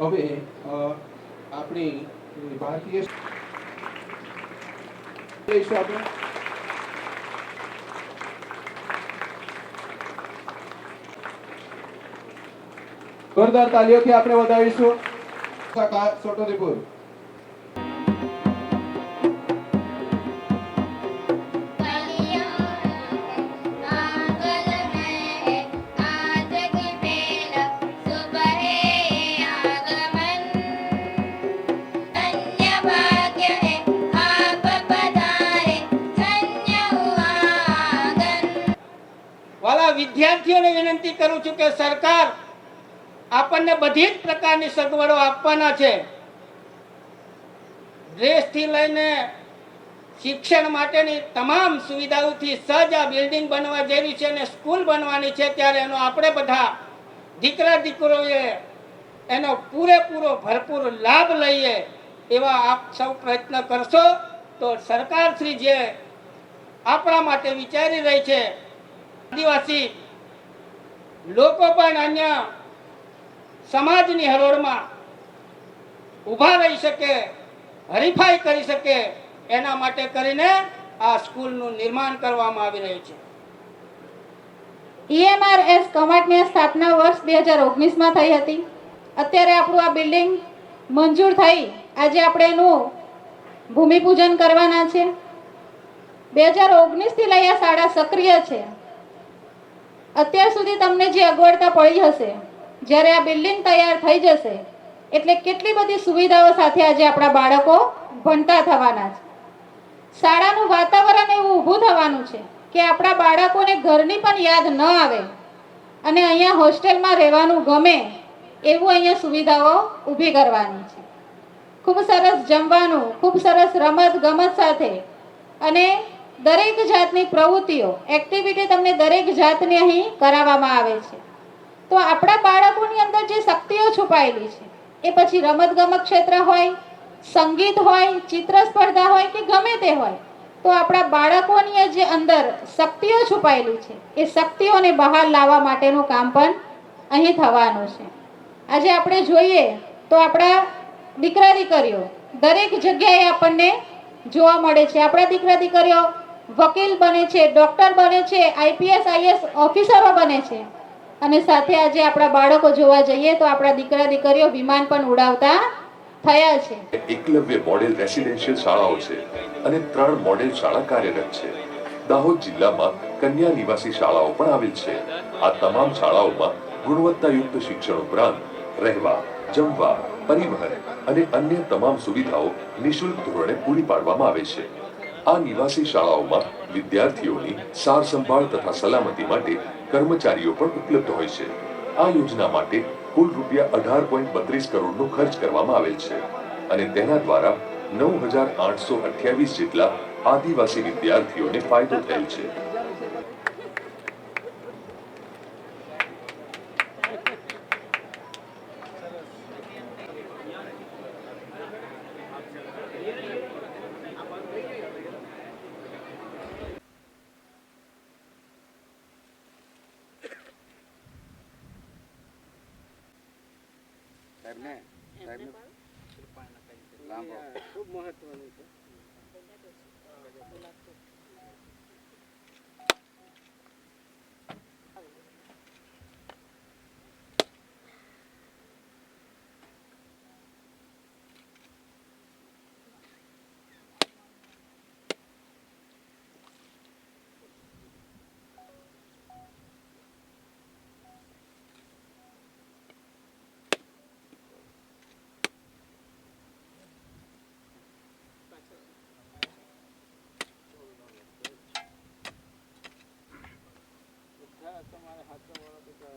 હવે આપણી ભારતીય લઈશું આપણે જોરદાર તાલીઓથી આપણે વધાવીશું. છોટો દીપુર વિનંતી કરું છું કે સરકાર આપણને બધી જ પ્રકારની સગવડો આપવાના છે. ડ્રેસથી લઈને શિક્ષણ માટેની તમામ સુવિધાઓથી સજ્જ આ બિલ્ડિંગ બનવા જઈ રહી છે અને સ્કૂલ બનવાની છે ત્યારે એનો આપણે બધા દીકરા દીકરોએ એનો પૂરેપૂરો ભરપૂર લાભ લઈએ એવા આપ સૌ પ્રયત્ન કરશો તો સરકારશ્રી જે આપણા માટે વિચારી રહી છે, આદિવાસી લોકો પણ અન્ય સમાજની હરોળમાં ઊભા રહી શકે, હરીફાઈ કરી શકે એના માટે કરીને આ સ્કૂલનું નિર્માણ કરવામાં આવી રહ્યું છે. ઈએમઆરએસ કમાટની સ્થાપના વર્ષ બે હજાર ઓગણીસમાં થઈ હતી. અત્યારે આપણું આ બિલ્ડિંગ મંજૂર થઈ. આજે આપણે એનું ભૂમિપૂજન કરવાના છે. બે હજાર ઓગણીસથી લઈ આ શાળા સક્રિય છે. અત્યાર સુધી તમને જે અગવડતા પડી હશે, જ્યારે આ બિલ્ડિંગ તૈયાર થઈ જશે, એટલે કેટલી બધી સુવિધાઓ સાથે આજે આપણા બાળકો ભણતા થવાના છે. શાળાનું વાતાવરણ એવું ઊભું થવાનું છે કે આપણા બાળકોને ઘરની પણ યાદ ન આવે અને અહીંયા હોસ્ટેલમાં રહેવાનું ગમે એવું અહીંયા સુવિધાઓ ઊભી કરવાની છે. ખૂબ સરસ જમવાનું, ખૂબ સરસ રમત ગમત સાથે અને દરેક જાતની પ્રવૃત્તિઓ એક્ટિવિટી તમને દરેક જાતની અહીં કરાવવામાં આવે છે. તો આપણા બાળકોની અંદર જે શક્તિઓ છુપાયેલી છે, એ પછી રમતગમત ક્ષેત્ર હોય, સંગીત હોય, ચિત્ર સ્પર્ધા હોય કે ગમે તે હોય, તો આપણા બાળકોની જે અંદર શક્તિઓ છુપાયેલી છે, એ શક્તિઓને બહાર લાવવા માટેનું કામ પણ અહીં થવાનું છે. આજે આપણે જોઈએ તો આપણા દીકરા દીકરીઓ દરેક જગ્યાએ આપણને જોવા મળે છે. આપણા દીકરા દીકરીઓ વકીલ બને છે, ડૉક્ટર બને છે, આઈપીએસ, આઈએસ ઓફિસરો બને છે. અને સાથે આજે આપણા બાળકો જોવા જઈએ તો આપણા દીકરા, દીકરીઓ વિમાન પણ ઉડાવતા થયા છે. એકલવ્ય મોડેલ રેસિડેન્શિયલ શાળાઓ છે અને ત્રણ મોડેલ શાળા કાર્યરત છે. દાહોદ જિલ્લામાં કન્યા નિવાસી શાળાઓ પણ આવેલ છે. આ તમામ શાળાઓમાં ગુણવત્તાયુક્ત શિક્ષણ ઉપરાંત રહેવા, જમવા, પરિવહન અને અન્ય તમામ સુવિધાઓ નિઃશુલ્ક ધોરણે પૂરી પાડવામાં આવે છે. આ નિવાસી શાળાઓમાં વિદ્યાર્થીઓની સાર સંભાળ તથા સલામતી માટે કર્મચારીઓ પણ ઉપલબ્ધ હોય છે. આ યોજના માટે કુલ રૂપિયા અઢાર પોઈન્ટ બત્રીસ કરોડનો ખર્ચ કરવામાં આવેલ છે અને તેના દ્વારા નવ હજાર આઠસો અઠ્યાવીસ જેટલા આદિવાસી વિદ્યાર્થીઓને ફાયદો થયેલ છે. ખૂબ મહત્વનું છે.